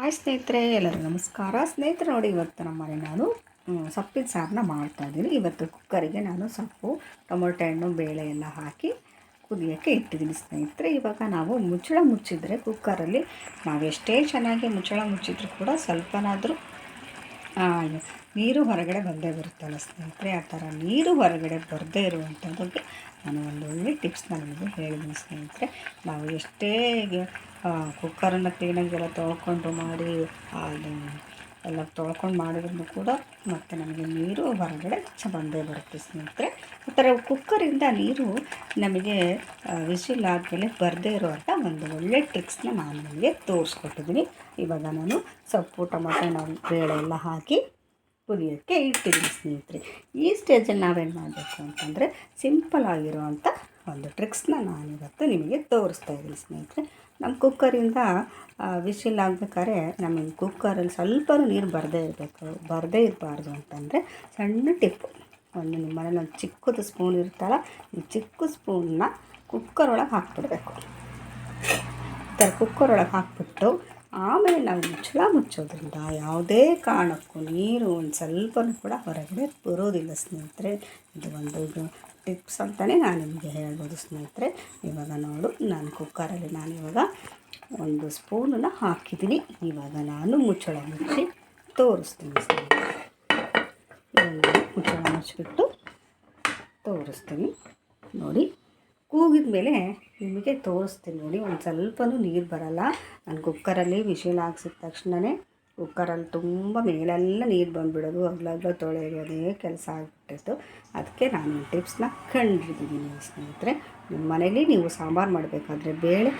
Hi ಸ್ನೇಹಿತರೆ, ಎಲ್ಲರಿಗೂ ನಮಸ್ಕಾರ. ಸ್ನೇಹಿತರೆ, ನೋಡಿ ಇವತ್ತು ನಮ್ಮ ಮನೆ ನಾನು ಸೊಪ್ಪಿನ ಸಾರನ್ನ ಮಾಡ್ತಾಯಿದ್ದೀನಿ ಇವತ್ತು ಕುಕ್ಕರಿಗೆ ನಾನು ಸೊಪ್ಪು, ಟೊಮೊಟೊ ಹಣ್ಣು, ಬೇಳೆ ಎಲ್ಲ ಹಾಕಿ ಕುದಿಯೋಕ್ಕೆ ಇಟ್ಟಿದ್ದೀನಿ ಸ್ನೇಹಿತರೆ. ಇವಾಗ ನಾವು ಮುಚ್ಚಳ ಮುಚ್ಚಿದರೆ ಕುಕ್ಕರಲ್ಲಿ ನಾವು ಎಷ್ಟೇ ಚೆನ್ನಾಗಿ ಮುಚ್ಚಳ ಮುಚ್ಚಿದ್ರು ಕೂಡ ಸ್ವಲ್ಪನಾದರೂ ನೀರು ಹೊರಗಡೆ ಬಂದೇ ಬರುತ್ತಲ್ಲ ಸ್ನೇಹಿತರೆ, ಆ ಥರ ನೀರು ಹೊರಗಡೆ ಬರದೇ ಇರುವಂಥದ್ದಕ್ಕೆ ನಾನು ಒಂದು ಒಳ್ಳೆ ಟಿಪ್ಸ್ನ ನಿಮಗೆ ಹೇಳಿದ್ದೀನಿ ಸ್ನೇಹಿತರೆ. ನಾವು ಎಷ್ಟೇ ಕುಕ್ಕರನ್ನು ಕ್ಲೀನಾಗೆಲ್ಲ ತೊಳ್ಕೊಂಡು ಮಾಡಿ ಅದು ಎಲ್ಲ ತೊಳ್ಕೊಂಡು ಮಾಡಿದ್ರು ಕೂಡ ಮತ್ತು ನಮಗೆ ನೀರು ಹೊರಗಡೆ ಬಂದೇ ಬರುತ್ತೆ ಸ್ನೇಹಿತರೆ. ಈ ಥರ ಕುಕ್ಕರಿಂದ ನೀರು ನಮಗೆ ವಿಸಿಲ್ ಆದಮೇಲೆ ಬರದೇ ಇರುವಂಥ ಒಂದು ಒಳ್ಳೆ ಟ್ರಿಕ್ಸ್ನ ನಾನು ನಿಮಗೆ ತೋರಿಸ್ಕೊಟ್ಟಿದ್ದೀನಿ. ಇವಾಗ ನಾನು ಸೊಪ್ಪು, ಟೊಮೊಟೊ ನಾವು ಬೇಳೆ ಎಲ್ಲ ಹಾಕಿ ಕುದಿಯೋಕ್ಕೆ ಇಟ್ಟಿದ್ದೀನಿ ಸ್ನೇಹಿತರೆ. ಈ ಸ್ಟೇಜಲ್ಲಿ ನಾವೇನು ಮಾಡಬೇಕು ಅಂತಂದರೆ ಸಿಂಪಲ್ ಆಗಿರುವಂಥ ಒಂದು ಟ್ರಿಕ್ಸ್ನ ನಾನಿವತ್ತು ನಿಮಗೆ ತೋರಿಸ್ತಾ ಇದ್ದೀನಿ ಸ್ನೇಹಿತರೆ. ನಮ್ಮ ಕುಕ್ಕರಿಂದ ವಿಶಿಲ್ ಆಗಬೇಕಾದ್ರೆ ನಮಗೆ ಕುಕ್ಕರಲ್ಲಿ ಸ್ವಲ್ಪ ನೀರು ಬರದೇ ಇರಬೇಕು. ಬರದೇ ಇರಬಾರ್ದು ಅಂತಂದರೆ ಸಣ್ಣ ಟಿಪ್ಪು ಒಂದು ನಿಮ್ಮ ಮನೇಲಿ ಒಂದು ಚಿಕ್ಕದು ಸ್ಪೂನ್ ಇರುತ್ತಲ್ಲ, ಈ ಚಿಕ್ಕ ಸ್ಪೂನ್ನ ಕುಕ್ಕರ್ ಒಳಗೆ ಹಾಕ್ಬಿಡ್ಬೇಕು. ಈ ಥರ ಕುಕ್ಕರ್ ಒಳಗೆ ಹಾಕ್ಬಿಟ್ಟು ಆಮೇಲೆ ನಾವು ಮುಚ್ಚಳ ಮುಚ್ಚೋದ್ರಿಂದ ಯಾವುದೇ ಕಾರಣಕ್ಕೂ ನೀರು ಒಂದು ಸ್ವಲ್ಪನೂ ಕೂಡ ಹೊರಗಡೆ ಬರೋದಿಲ್ಲ ಸ್ನೇಹಿತರೆ. ಇದು ಒಂದು ಟಿಪ್ಸ್ ಅಂತಲೇ ನಾನು ನಿಮಗೆ ಹೇಳ್ಬೋದು ಸ್ನೇಹಿತರೆ. ಇವಾಗ ನೋಡು, ನಾನು ಕುಕ್ಕರಲ್ಲಿ ನಾನು ಇವಾಗ ಒಂದು ಸ್ಪೂನನ್ನ ಹಾಕಿದ್ದೀನಿ. ಇವಾಗ ನಾನು ಮುಚ್ಚಳ ಮುಚ್ಚಿ ತೋರಿಸ್ತೀನಿ ಸ್ನೇಹಿತರೆ. ಮುಚ್ಚಳ ಮುಚ್ಚಿಬಿಟ್ಟು ತೋರಿಸ್ತೀನಿ. ನೋಡಿ ಕೂಗಿದ ಮೇಲೆ ನಿಮಗೆ ತೋರಿಸ್ತೀನಿ. ನೋಡಿ, ಒಂದು ಸ್ವಲ್ಪನೂ ನೀರು ಬರಲ್ಲ. ನಾನು ಕುಕ್ಕರಲ್ಲಿ ವಿಷಲ್ ಹಾಕ್ಸಿದ ತಕ್ಷಣವೇ ಕುಕ್ಕರಲ್ಲಿ ತುಂಬ ಮೇಲೆಲ್ಲ ನೀರು ಬಂದುಬಿಡೋದು ಅಗ್ಲಗ್ಲ ತೊಳೆಯೋದೇ ಕೆಲಸ ಆಗಿಬಿಟ್ಟಿತ್ತು. ಅದಕ್ಕೆ ನಾನು ಈ ಟಿಪ್ಸ್ನ ಕಂಡಿದ್ದೀನಿ ಸ್ನೇಹಿತರೆ. ನಿಮ್ಮ ಮನೇಲಿ ನೀವು ಸಾಂಬಾರು ಮಾಡಬೇಕಾದ್ರೆ, ಬೇಳೆ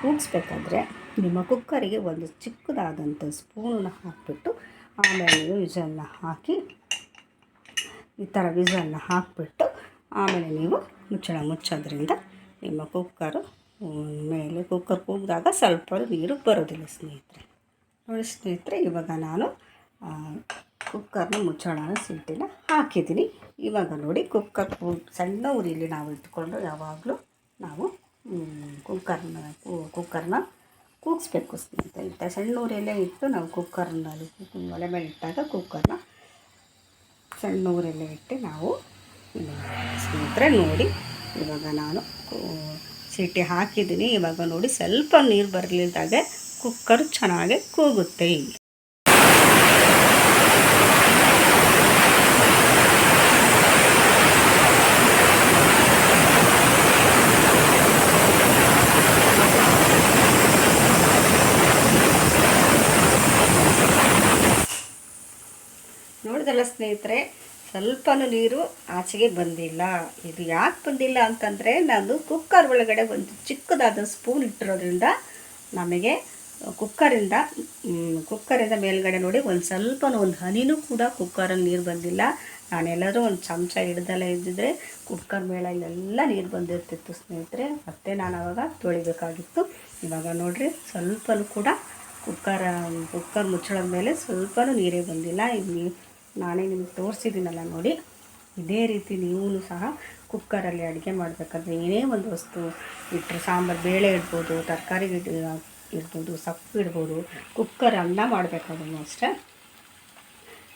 ಕೂಗಿಸ್ಬೇಕಾದ್ರೆ ನಿಮ್ಮ ಕುಕ್ಕರಿಗೆ ಒಂದು ಚಿಕ್ಕದಾದಂಥ ಸ್ಪೂನನ್ನ ಹಾಕಿಬಿಟ್ಟು, ಆಮೇಲೆ ನೀವು ವಿಜಲ್ನ ಹಾಕಿ, ಈ ಥರ ವಿಜಲ್ನ ಹಾಕಿಬಿಟ್ಟು, ಆಮೇಲೆ ನೀವು ಮುಚ್ಚಳ ಮುಚ್ಚೋದ್ರಿಂದ ನಿಮ್ಮ ಕುಕ್ಕರು, ಮೇಲೆ ಕುಕ್ಕರ್ ಕೂಗಿದಾಗ ಸ್ವಲ್ಪ ನೀರು ಬರೋದಿಲ್ಲ ಸ್ನೇಹಿತರೆ. ನೋಡಿ ಸ್ನೇಹಿತರೆ, ಇವಾಗ ನಾನು ಕುಕ್ಕರ್ನ ಮುಚ್ಚಳನ ಸೀಟಿನ ಹಾಕಿದ್ದೀನಿ. ಇವಾಗ ನೋಡಿ ಕುಕ್ಕರ್ ಸಣ್ಣ ಉರಿಲಿ ನಾವು ಇಟ್ಕೊಂಡು ಯಾವಾಗಲೂ ನಾವು ಕುಕ್ಕರ್ನ ಕುಕ್ಕರ್ನ ಕೂಗಿಸ್ಬೇಕು ಸ್ನೇಹಿತರೆ. ಇತ್ತ ಸಣ್ಣ ಉರಿಯಲ್ಲೇ ಇಟ್ಟು ನಾವು ಕುಕ್ಕರ್ನ, ಒಲೆ ಮೇಲೆ ಇಟ್ಟಾಗ ಕುಕ್ಕರ್ನ ಸಣ್ಣ ಊರಲ್ಲೇ ಇಟ್ಟು ನಾವು ಸ್ನೇಹಿತರೆ ನೋಡಿ, ಇವಾಗ ನಾನು ಸೀಟಿ ಹಾಕಿದ್ದೀನಿ. ಇವಾಗ ನೋಡಿ ಸ್ವಲ್ಪ ನೀರು ಬರಲಿಲ್ದಾಗೆ ಕುಕ್ಕರ್ ಚೆನ್ನಾಗಿ ಕೂಗುತ್ತೆ. ನೋಡಿದಲ್ಲ ಸ್ನೇಹಿತರೆ, ಸ್ವಲ್ಪನೂ ನೀರು ಆಚೆಗೆ ಬಂದಿಲ್ಲ. ಇದು ಯಾಕೆ ಬಂದಿಲ್ಲ ಅಂತಂದರೆ ನಾನು ಕುಕ್ಕರ್ ಒಳಗಡೆ ಒಂದು ಚಿಕ್ಕದಾದ ಸ್ಪೂನ್ ಇಟ್ಟಿರೋದ್ರಿಂದ ನಮಗೆ ಕುಕ್ಕರಿಂದ ಕುಕ್ಕರಿಂದ ಮೇಲ್ಗಡೆ ನೋಡಿ, ಒಂದು ಸ್ವಲ್ಪ ಒಂದು ಹನಿನೂ ಕೂಡ ಕುಕ್ಕರಲ್ಲಿ ನೀರು ಬಂದಿಲ್ಲ. ನಾನೆಲ್ಲರೂ ಒಂದು ಚಮಚ ಹಿಡ್ದಲ್ಲೇ ಇದ್ದಿದ್ರೆ ಕುಕ್ಕರ್ ಮೇಲೆಲ್ಲ ನೀರು ಬಂದಿರ್ತಿತ್ತು ಸ್ನೇಹಿತರೆ. ಮತ್ತೆ ನಾನು ಆವಾಗ ತೊಳಿಬೇಕಾಗಿತ್ತು. ಇವಾಗ ನೋಡಿರಿ, ಸ್ವಲ್ಪನೂ ಕೂಡ ಕುಕ್ಕರ್ ಕುಕ್ಕರ್ ಮುಚ್ಚಳದ ಮೇಲೆ ಸ್ವಲ್ಪನೂ ನೀರೇ ಬಂದಿಲ್ಲ. ಇಲ್ಲಿ ನಾನೇ ನಿಮಗೆ ತೋರಿಸಿದ್ದೀನಲ್ಲ ನೋಡಿ. ಇದೇ ರೀತಿ ನೀವು ಸಹ ಕುಕ್ಕರಲ್ಲಿ ಅಡುಗೆ ಮಾಡಬೇಕಾದ್ರೆ ಏನೇ ಒಂದು ವಸ್ತು ಇಟ್ಟರೆ ಸಾಂಬಾರು, ಬೇಳೆ ಇಡ್ಬೋದು, ತರಕಾರಿ ಇಡ್ಬೋದು ಸೊಪ್ಪು ಇಡ್ಬೋದು ಕುಕ್ಕರ್ ಅನ್ನ ಮಾಡಬೇಕಾದ್ರೂ ಅಷ್ಟೇ.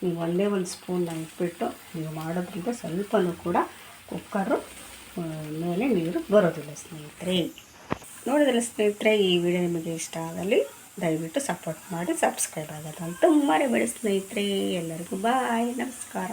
ನೀವು ಒಂದೇ ಒಂದು ಸ್ಪೂನ್ನ ಇಟ್ಬಿಟ್ಟು ನೀವು ಮಾಡೋದ್ರಿಂದ ಸ್ವಲ್ಪನೂ ಕೂಡ ಕುಕ್ಕರು ಮೇಲೆ ನೀರು ಬರೋದಿಲ್ಲ ಸ್ನೇಹಿತರೆ. ನೋಡಿದ್ರೆ ಸ್ನೇಹಿತರೆ, ಈ ವಿಡಿಯೋ ನಿಮಗೆ ಇಷ್ಟ ಆಗಲಿ, ದಯವಿಟ್ಟು ಸಪೋರ್ಟ್ ಮಾಡಿ ಸಬ್ಸ್ಕ್ರೈಬ್ ಆಗೋದು ಅಂತ ಮರಿಬೇಡಿ ಸ್ನೇಹಿತರೆ. ಎಲ್ಲರಿಗೂ ಬಾಯ್ ನಮಸ್ಕಾರ.